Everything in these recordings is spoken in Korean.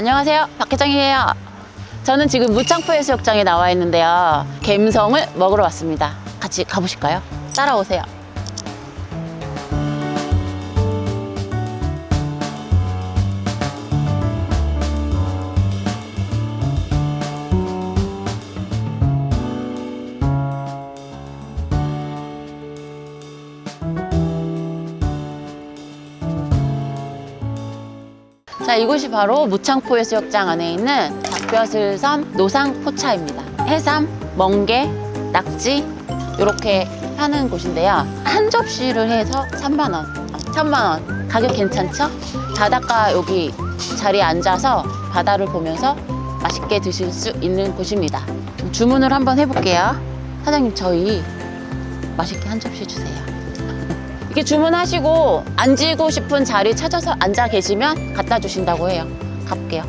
안녕하세요. 박 회장이에요. 저는 지금 무창포 해수욕장에 나와 있는데요. 갬성을 먹으러 왔습니다. 같이 가보실까요? 따라오세요. 자, 이곳이 바로 무창포 해수욕장 안에 있는 닭벼슬섬 노상포차입니다. 해삼, 멍게, 낙지 이렇게 파는 곳인데요. 한 접시를 해서 3만 원. 3만 원. 가격 괜찮죠? 바닷가 여기 자리에 앉아서 바다를 보면서 맛있게 드실 수 있는 곳입니다. 주문을 한번 해볼게요. 사장님 저희 맛있게 한 접시 주세요. 이렇게 주문하시고 앉고 싶은 자리 찾아서 앉아 계시면 갖다 주신다고 해요. 가볼게요.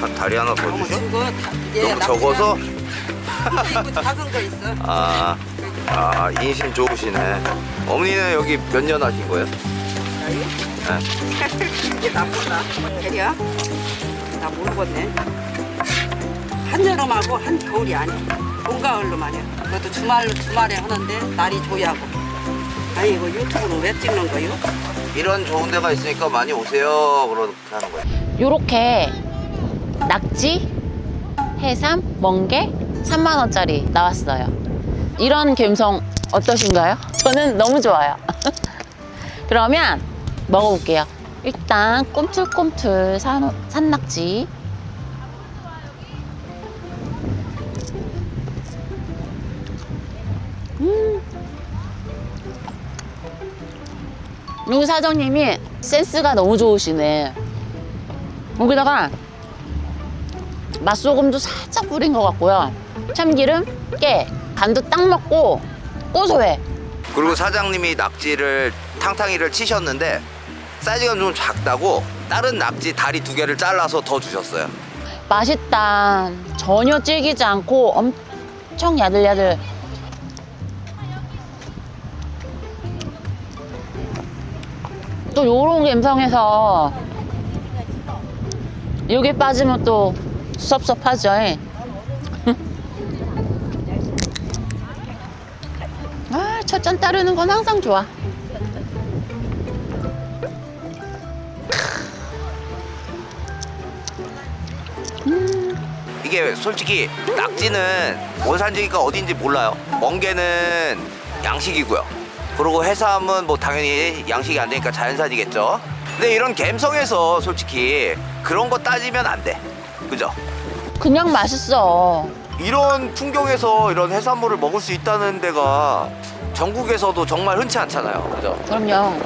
다- 다리 하나 더 주셔? 다- 예, 너무 적어서? 이거 작은 거 있어. 아, 아 인심 좋으시네. 어머니는 여기 몇 년 하신 거예요? 이게 나쁘다. 대리야? 나 모르겠네. 한여름하고 한겨울이 아니야. 봄가을로만 해. 그것도 주말로 주말에 하는데 날이 조야고. 아니 이거 유튜브는 왜 찍는 거요? 이런 좋은 데가 있으니까 많이 오세요. 그렇게 하는 거예요. 요렇게 낙지, 해삼, 멍게 3만 원짜리 나왔어요. 이런 감성 어떠신가요? 저는 너무 좋아요. 그러면 먹어볼게요. 일단 꿈틀꿈틀 산, 산낙지. 여기 사장님이 센스가 너무 좋으시네. 여기다가 맛소금도 살짝 뿌린 것 같고요. 참기름, 깨, 간도 딱 먹고 고소해. 그리고 사장님이 낙지를 탕탕이를 치셨는데 사이즈가 좀 작다고 다른 낙지 다리 두 개를 잘라서 더 주셨어요. 맛있다. 전혀 질기지 않고 엄청 야들야들. 또 요런 감성에서 요게 빠지면 또 섭섭하죠. 아, 첫 잔 따르는 건 항상 좋아. 이게 솔직히 낙지는 원산지가 어딘지 몰라요. 멍게는 양식이고요. 그리고 해삼은 뭐 당연히 양식이 안 되니까 자연산이겠죠. 근데 이런 갬성에서 솔직히 그런 거 따지면 안 돼. 그죠? 그냥 맛있어. 이런 풍경에서 이런 해산물을 먹을 수 있다는 데가 전국에서도 정말 흔치 않잖아요. 그죠? 그럼요.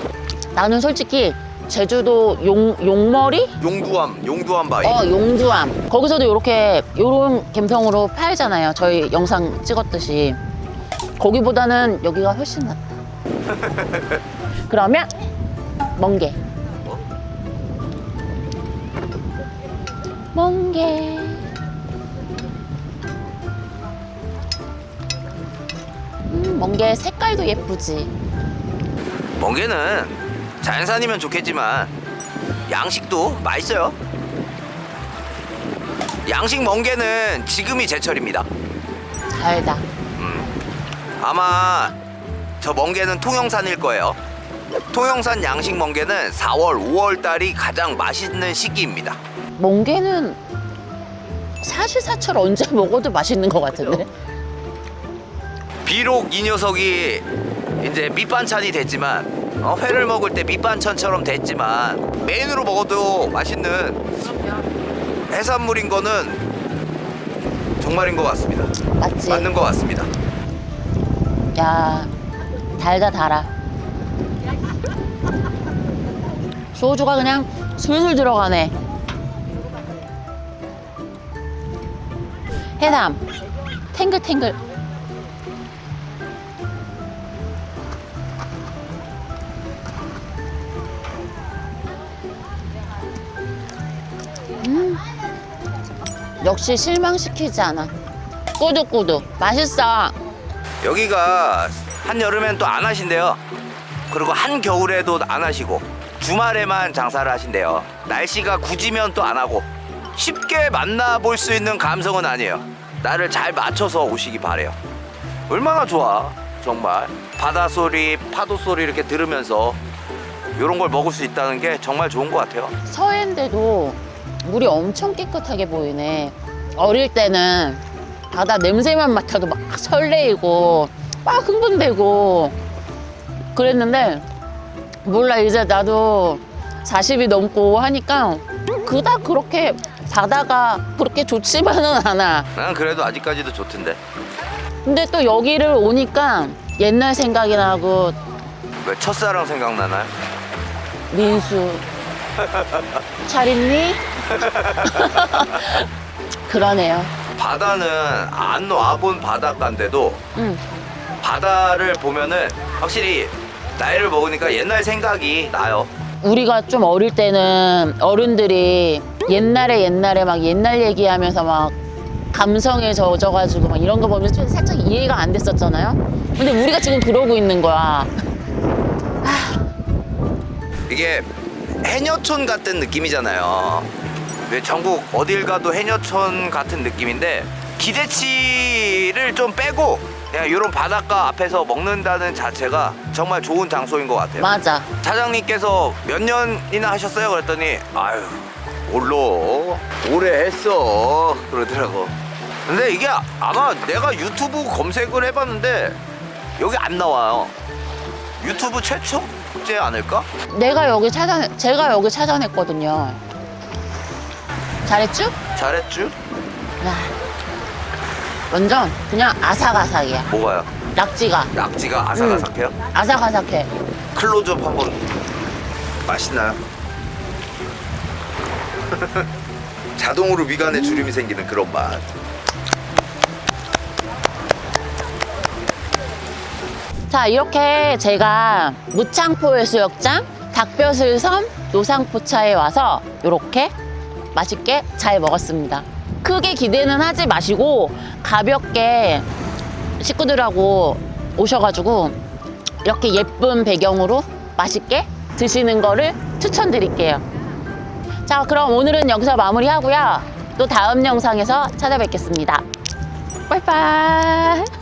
나는 솔직히 제주도 용, 용머리? 용두암, 용두암 바위. 어, 용두암. 거기서도 이렇게, 요런 감성으로 팔잖아요. 저희 영상 찍었듯이. 거기보다는 여기가 훨씬 낫다. 그러면, 멍게. 멍게. 음, 멍게 색깔도 예쁘지. 멍게는 자연산이면 좋겠지만 양식도 맛있어요. 양식 멍게는 지금이 제철입니다. 달다. 아마 저 멍게는 통영산일 거예요. 통영산 양식 멍게는 4월, 5월 달이 가장 맛있는 시기입니다. 멍게는 사실사철 언제 먹어도 맛있는 것 같은데. 비록 이 녀석이 이제 밑반찬이 됐지만 어, 회를 먹을 때 밑반찬처럼 됐지만 메인으로 먹어도 맛있는 해산물인 거는 정말인 것 같습니다. 맞지? 맞는 것 같습니다. 야, 달다 달아. 소주가 그냥 술술 들어가네. 해삼, 탱글탱글. 음, 역시 실망시키지 않아. 꾸덕꾸덕. 맛있어. 여기가 한 여름엔 또 안 하신대요. 그리고 한겨울에도 안 하시고 주말에만 장사를 하신대요. 날씨가 굳으면 또 안 하고 쉽게 만나볼 수 있는 감성은 아니에요. 나를 잘 맞춰서 오시기 바래요. 얼마나 좋아 정말 바다 소리 파도 소리 이렇게 들으면서 이런 걸 먹을 수 있다는 게 정말 좋은 것 같아요. 서해인데도 물이 엄청 깨끗하게 보이네. 어릴 때는 바다 냄새만 맡아도 막 설레이고 막 흥분되고 그랬는데 몰라 이제 나도 40이 넘고 하니까 그닥 그렇게 바다가 그렇게 좋지만은 않아. 난 그래도 아직까지도 좋던데. 근데 또 여기를 오니까 옛날 생각이 나고 왜 첫사랑 생각나나요? 민수 잘 있니? 그러네요. 바다는 안 와본 바닷가인데도 응. 바다를 보면은 확실히 나이를 먹으니까 옛날 생각이 나요. 우리가 좀 어릴 때는 어른들이 옛날에 옛날에 막 옛날 얘기하면서 막 감성에 젖어가지고 막 이런 거 보면 좀 살짝 이해가 안 됐었잖아요. 근데 우리가 지금 그러고 있는 거야. 이게 해녀촌 같은 느낌이잖아요. 왜 전국 어딜 가도 해녀촌 같은 느낌인데 기대치를 좀 빼고 그냥 이런 바닷가 앞에서 먹는다는 자체가 정말 좋은 장소인 것 같아요. 맞아. 사장님께서 몇 년이나 하셨어요? 그랬더니 아유 몰라 오래 했어 그러더라고. 근데 이게 아마 내가 유튜브 검색을 해봤는데 여기 안 나와요. 유튜브 최초지 않을까? 내가 여기 찾아 제가 여기 찾아냈거든요. 잘했죠? 잘했죠? 야. 완전 그냥 아삭아삭이야. 뭐가요? 낙지가 낙지가 아삭아삭해요? 아삭아삭해. 클로즈업 한번 맛있나요? 자동으로 미간에 주름이 생기는 그런 맛. 자 이렇게 제가 무창포 해수욕장 닭벼슬섬 노상포차에 와서 이렇게 맛있게 잘 먹었습니다 크게 기대는 하지 마시고 가볍게 식구들하고 오셔가지고 이렇게 예쁜 배경으로 맛있게 드시는 거를 추천드릴게요. 자 그럼 오늘은 여기서 마무리하고요. 또 다음 영상에서 찾아뵙겠습니다. 빠이빠이